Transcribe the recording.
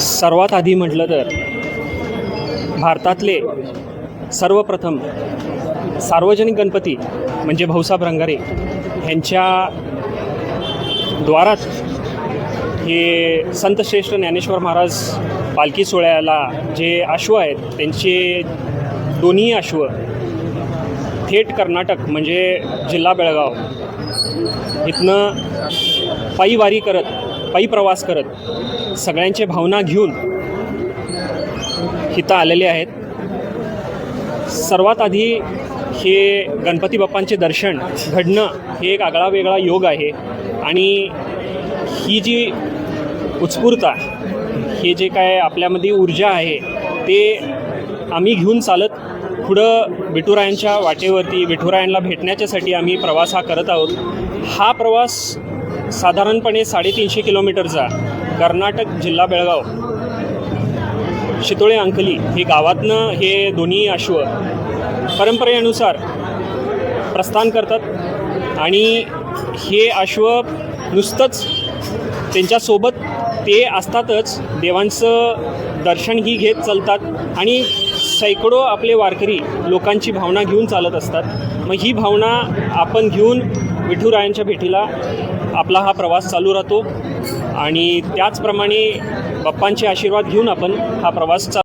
सर्वात आधी म्हटलं तर भारतातले सर्वप्रथम सार्वजनिक गणपती म्हणजे भाऊसाहेब रंगारे ह्यांच्या द्वारात हे संतश्रेष्ठ ज्ञानेश्वर महाराज पालखी सोहळ्याला जे अश्व आहेत त्यांचे दोन्ही अश्व थेट कर्नाटक म्हणजे जिल्हा बेळगाव इथनं पायी वारी करत पायी प्रवास करत सगळ्यांचे भावना घेऊन इथं आलेले आहेत. सर्वात आधी हे गणपती बाप्पांचे दर्शन घडणं हे एक आगळा वेगळा योग आहे आणि ही जी उत्स्फूर्ता हे जे काय आपल्यामध्ये ऊर्जा आहे ते आम्ही घेऊन चालत पुढं विठुरायांच्या वाटेवरती विठुरायांना भेटण्याच्यासाठी आम्ही प्रवास हा करत आहोत. हा प्रवास साधारणपणे साडेतीनशे किलोमीटरचा कर्नाटक जिल्हा बेळगाव शितोळे अंकली हे गावातनं हे दोन्ही अश्व परंपरेनुसार प्रस्थान करतात आणि हे अश्व नुसतंच त्यांच्यासोबत ते असतातच. देवांचं दर्शनही घेत चालतात आणि सैकडो आपले वारकरी लोकांची भावना घेऊन चालत असतात. मग ही भावना आपण घेऊन विठुरायांच्या भेटीला आपला हा प्रवास चालू राहतो. आणि त्याचप्रमाणे बाप्पांचे आशीर्वाद घेऊन आपण हा प्रवास चालू